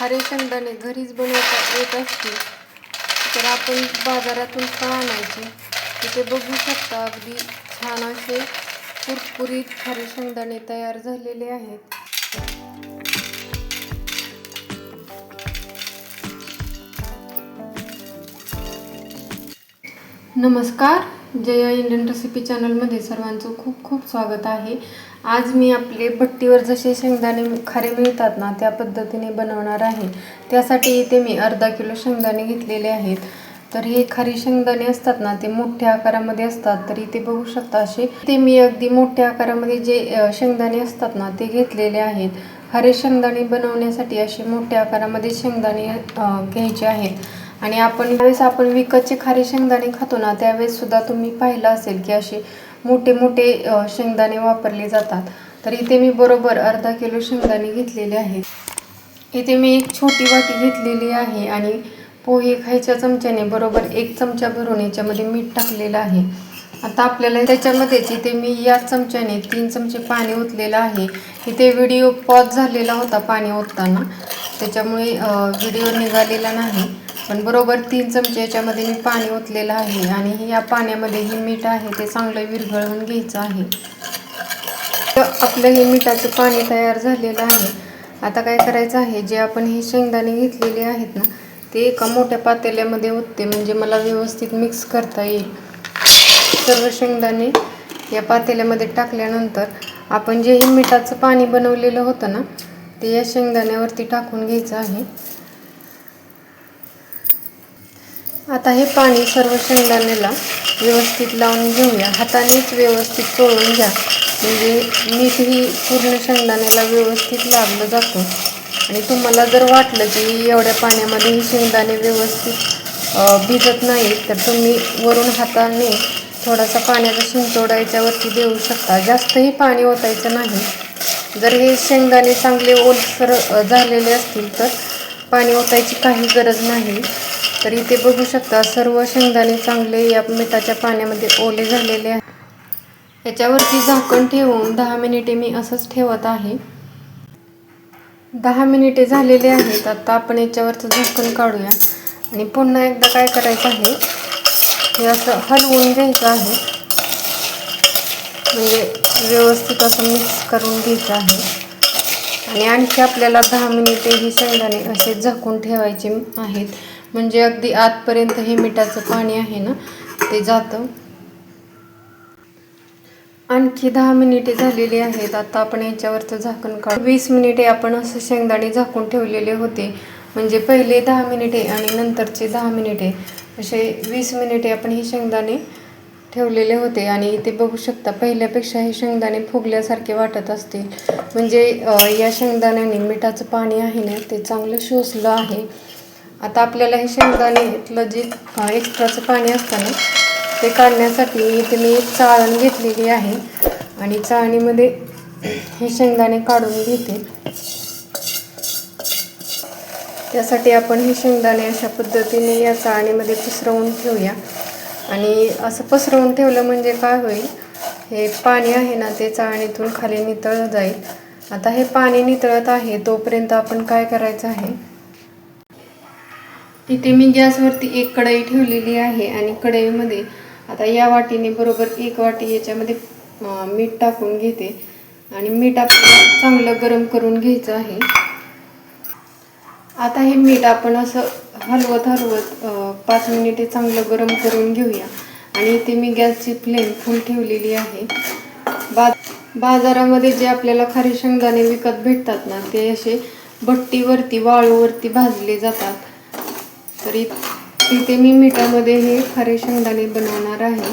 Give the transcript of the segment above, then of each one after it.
खारे शेंगदाणे घरीच बनवता येत असतील तर आपण बाजारातून का आणायचे. तिथे बघू शकता अगदी छान असे कुरकुरीत खारे शेंगदाणे तयार झालेले आहेत. नमस्कार जया इंडियन रेसिपी चॅनलमध्ये सर्वांचं खूप खूप स्वागत आहे. आज मी आपले भट्टीवर जसे शेंगदाणे खारे मिळतात ना त्या पद्धतीने बनवणार आहे. त्यासाठी इथे मी अर्धा किलो शेंगदाणे घेतलेले आहेत. तर हे खारी शेंगदाणे असतात ना ते मोठ्या आकारामध्ये असतात. तर इथे बघू शकता असे. ते मी अगदी मोठ्या आकारामध्ये जे शेंगदाणे असतात ना ते घेतलेले आहेत. खारे शेंगदाणे बनवण्यासाठी असे मोठ्या आकारामध्ये शेंगदाणे घ्यायचे आहेत. आणि आपण ज्यावेळेस आपण विकतचे खारे शेंगदाणे खातो ना त्यावेळेस सुद्धा तुम्ही पाहिलं असेल की असे मोठे मोठे शेंगदाणे वापरले जातात. तर इथे मी बरोबर अर्धा किलो शेंगदाणे घेतलेले आहेत. इथे मी एक छोटी वाटी घेतलेली आहे आणि पोहे खायच्या चमच्याने बरोबर एक चमचा भरून याच्यामध्ये मीठ टाकलेलं आहे. आता आपल्याला त्याच्यामध्येच इथे मी या चमच्याने तीन चमचे पाणी ओतलेलं आहे. इथे व्हिडिओ पॉज झालेला होता पाणी ओतताना. त्याच्यामुळे व्हिडिओ निघालेला नाही. पण बरोबर तीन चमचे याच्यामध्ये मी पाणी ओतलेलं आहे आणि या पाण्यामध्ये हे मीठ आहे ते चांगलं विरघळवून घ्यायचं आहे. तर आपलं हे मिठाचं पाणी तयार झालेलं आहे. आता काय करायचं आहे जे आपण हे शेंगदाणे घेतलेले आहेत ना ते एका मोठ्या पातेल्यामध्ये ओतते म्हणजे मला व्यवस्थित मिक्स करता येईल. सर्व शेंगदाणे या पातेल्यामध्ये टाकल्यानंतर आपण जे हे मिठाचं पाणी बनवलेलं होतं ना ते या शेंगदाण्यावरती टाकून घ्यायचं आहे. आता हे पाणी सर्व शेंगदाण्याला व्यवस्थित लावून घेऊया. हातानेच व्यवस्थित चोळून घ्या. म्हणजे मीठ ही पूर्ण शेंगदाण्याला व्यवस्थित लागलं जातं. आणि तुम्हाला जर वाटलं की एवढ्या पाण्यामध्ये ही शेंगदाणे व्यवस्थित भिजत नाही तर तुम्ही वरून हाताने थोडासा पाण्याचा शिंतोडा याच्यावरती देऊ शकता. जास्तही पाणी ओतायचं नाही. जर हे शेंगदाणे चांगले ओलसर झालेले असतील तर पाणी ओतायची काही गरज नाही. तर इथे बघू शकता सर्व शेंगदाणे चांगले या मिठाच्या पाण्यामध्ये ओले झालेले आहे याच्यावरती झाकण ठेवून दहा मिनिटे मी असंच ठेवत आहे. दहा मिनिटे झालेले आहेत आता आपण याच्यावरचं झाकण काढूया. आणि पुन्हा एकदा काय करायचं आहे हे असं हलवून घ्यायचं आहे. म्हणजे व्यवस्थित असं मिक्स करून घ्यायचं आहे. आणि आणखी आपल्याला दहा मिनिटे ही शेंगदाणे असे झाकून ठेवायचे आहेत. म्हणजे अगदी आतपर्यंत हे मिठाचं पाणी आहे ना ते जातं. आणखी दहा मिनिटे झालेली आहेत आता आपण याच्यावरचं झाकण काढू. वीस मिनिटे आपण असं शेंगदाणे झाकून ठेवलेले होते. म्हणजे पहिले दहा मिनिटे आणि नंतरचे दहा मिनिटे. असे वीस मिनिटे आपण हे शेंगदाणे ठेवलेले होते आणि इथे बघू शकता पहिल्यापेक्षा हे शेंगदाणे फुगल्यासारखे वाटत असतील. म्हणजे या शेंगदाण्याने मिठाचं पाणी आहे ना ते चांगलं शोषलं आहे. आता आपल्याला हे शेंगदाणेतलं जे एक्स्ट्राचं पाणी असतं ना ते काढण्यासाठी इथे मी एक चाळण घेतलेली आहे. आणि चाळणीमध्ये हे शेंगदाणे काढून घेते. त्यासाठी आपण हे शेंगदाणे अशा पद्धतीने या चाळणीमध्ये पसरवून ठेवूया. आणि असं पसरवून ठेवलं म्हणजे काय होईल हे पाणी आहे ना ते चाळणीतून खाली नितळत जाईल. आता हे पाणी नितळत आहे तोपर्यंत आपण काय करायचं आहे इथे मी गॅसवरती एक कढई ठेवलेली आहे आणि कढईमध्ये आता या वाटीने बरोबर एक वाटी याच्यामध्ये मीठ टाकून घेते. आणि मीठ आपल्याला चांगलं गरम करून घ्यायचं आहे. आता हे मीठ आपण असं हलवत हलवत पाच मिनिटे चांगलं गरम करून घेऊया. आणि इथे मी गॅसची फ्लेम फुल ठेवलेली आहे. बा बाजारामध्ये जे आपल्याला खारी शेंगदाणे विकत भेटतात ना ते असे भट्टीवरती वाळूवरती भाजले जातात. तर तिथे इथे मी मिठामध्ये हे खरे शेंगदाणे बनवणार आहे.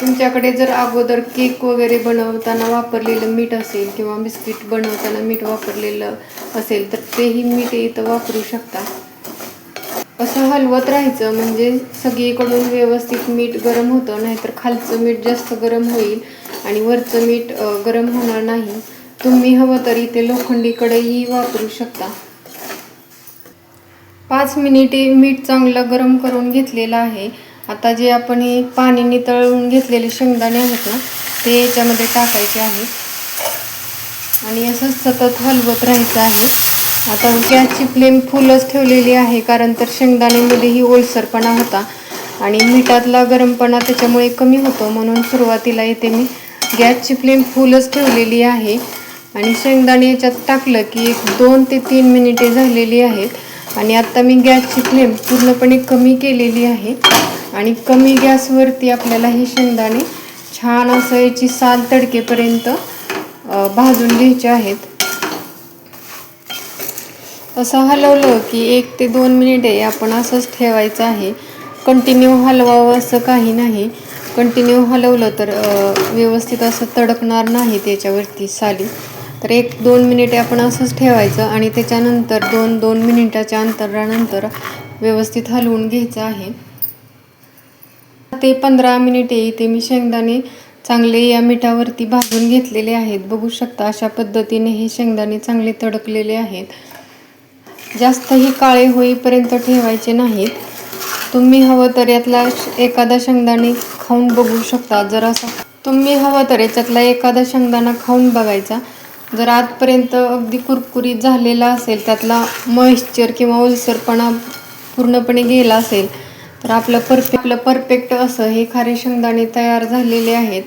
तुमच्याकडे जर अगोदर केक वगैरे बनवताना वापरलेलं मीठ असेल किंवा बिस्किट बनवताना मीठ वापरलेलं असेल तर तेही मीठ इथं वापरू शकता. असं हलवत राहायचं म्हणजे सगळीकडून व्यवस्थित मीठ गरम होतं नाहीतर खालचं मीठ जास्त गरम होईल आणि वरचं मीठ गरम होणार नाही. तुम्ही हवं तर इथे लोखंडीकडेही वापरू शकता. पाच मिनिटे मीठ चांगलं गरम करून घेतलेलं आहे. आता जे आपण हे पाणी नितळून घेतलेले शेंगदाणे आहेत ना ते याच्यामध्ये टाकायचे आहे. आणि असंच सतत हलवत राहायचं आहे. आता गॅसची फ्लेम फुलच ठेवलेली आहे कारण तर शेंगदाण्यामध्येही ओलसरपणा होता. आणि मिठातला गरमपणा त्याच्यामुळे कमी होतो म्हणून सुरुवातीला येते मी गॅसची फ्लेम फुलच ठेवलेली आहे. आणि शेंगदाणे याच्यात टाकलं की एक दोन ते तीन मिनिटे झालेली आहेत. आणि आत्ता मी गॅसची फ्लेम पूर्णपणे कमी केलेली आहे. आणि कमी गॅसवरती आपल्याला हे शेंगदाणे छान असं याची साल तडकेपर्यंत भाजून घ्यायचे आहेत. असं हलवलं की एक ते दोन मिनिटे आपण असंच ठेवायचं आहे. कंटिन्यू हलवावं असं काही नाही. कंटिन्यू हलवलं तर व्यवस्थित असं तडकणार नाही त्याच्यावरती साली. तर एक दोन मिनिटे आपण असंच ठेवायचं आणि त्याच्यानंतर दोन दोन मिनिटाच्या अंतरानंतर व्यवस्थित हलवून घ्यायचं आहे. ते पंधरा मिनिटे इथे मी शेंगदाणे चांगले या मिठावरती भाजून घेतलेले आहेत. बघू शकता अशा पद्धतीने हे शेंगदाणे चांगले तडकलेले आहेत. जास्तही काळे होईपर्यंत ठेवायचे नाहीत. तुम्ही हवं तर यातला एखादा शेंगदाणे खाऊन बघू शकता. जर असं तुम्ही हवं तर याच्यातला एखादा शेंगदाणा खाऊन बघायचा. जर आजपर्यंत अगदी कुरकुरीत झालेला असेल त्यातला मॉइश्चर किंवा ओलसरपणा पूर्णपणे गेला असेल तर आपलं परफेक्ट आपलं परफेक्ट असं हे खारे शेंगदाणे तयार झालेले आहेत.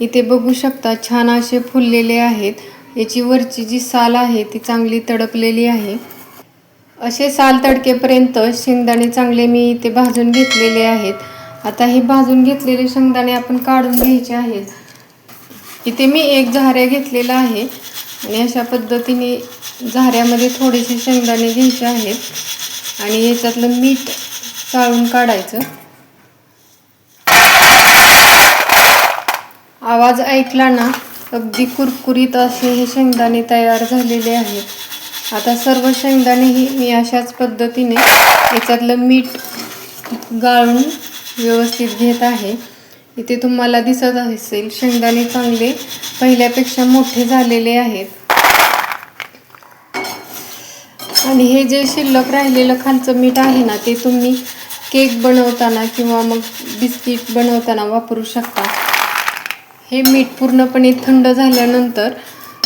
इथे बघू शकता छान असे फुललेले आहेत. याची वरची जी साल आहे ती चांगली तडकलेली आहे. असे साल तडकेपर्यंत शेंगदाणे चांगले मी इथे भाजून घेतलेले आहेत. आता हे भाजून घेतलेले शेंगदाणे आपण काढून घ्यायचे आहेत. इथे मी एक झाऱ्या घेतलेला आहे. आणि अशा पद्धतीने झाऱ्यामध्ये थोडेसे शेंगदाणे घ्यायचे आहेत. आणि याच्यातलं मीठ चाळून काढायचं. आवाज ऐकला ना अगदी कुरकुरीत असे हे शेंगदाणे तयार झालेले आहेत. आता सर्व शेंगदाणेही मी अशाच पद्धतीने याच्यातलं मीठ गाळून व्यवस्थित घेत आहे. इथे तुम्हाला दिसत असेल शेंगदाणे चांगले पहिल्यापेक्षा मोठे झालेले आहेत. आणि हे जे शिल्लक राहिलेलं खालचं मीठ आहे ना ते तुम्ही केक बनवताना किंवा मग बिस्किट बनवताना वापरू शकता. हे मीठ पूर्णपणे थंड झाल्यानंतर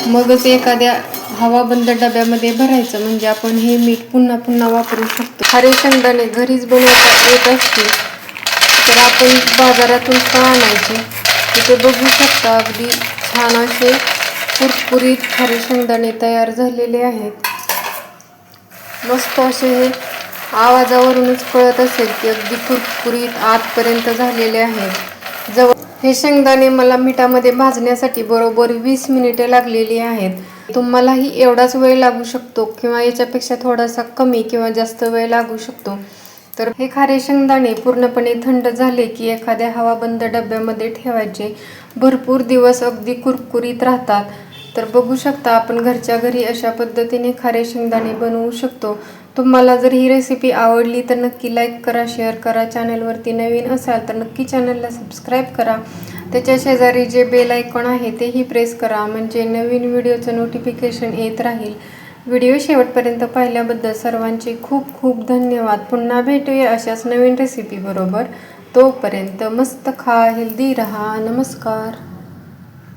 मगच एखाद्या हवाबंद डब्यामध्ये भरायचं म्हणजे आपण हे मीठ पुन्हा पुन्हा वापरू शकतो. हरे शेंगदाणे घरीच बनवता येत असतील. आपण बाजारातून का आणायची इथे बघू शकता. अगदी छान असे कुरकुरीत खारे शेंगदाणे तयार झालेले आहेत. मस्त असे हे आवाजावरूनच कळत असेल की अगदी कुरकुरीत आतपर्यंत झालेले आहेत. जवळ हे शेंगदाणे मला मिठामध्ये भाजण्यासाठी बरोबर वीस मिनिटे लागलेली आहेत. तुम्हालाही एवढाच वेळ लागू शकतो किंवा याच्यापेक्षा थोडासा कमी किंवा जास्त वेळ लागू शकतो. तर हे खारे शेंगदाणे पूर्णपणे थंड झाले की एखाद्या हवाबंद डब्यामध्ये ठेवायचे. भरपूर दिवस अगदी कुरकुरीत राहतात. तर बघू शकता आपण घरच्या घरी अशा पद्धतीने खारे शेंगदाणे बनवू शकतो. तुम्हाला जर ही रेसिपी आवडली तर नक्की लाईक करा शेअर करा. चॅनलवरती नवीन असाल तर नक्की चॅनलला सबस्क्राईब करा. त्याच्या शेजारी जे बेल आयकॉन आहे तेही प्रेस करा. म्हणजे नवीन व्हिडिओचं नोटिफिकेशन येत राहील. व्हिडिओ शेवटपर्यंत पाहिल्याबद्दल सर्वांचे खूप खूप धन्यवाद. पुन्हा भेटूया अशाच नवीन रेसिपीबरोबर तोपर्यंत मस्त खा हेल्दी रहा. नमस्कार.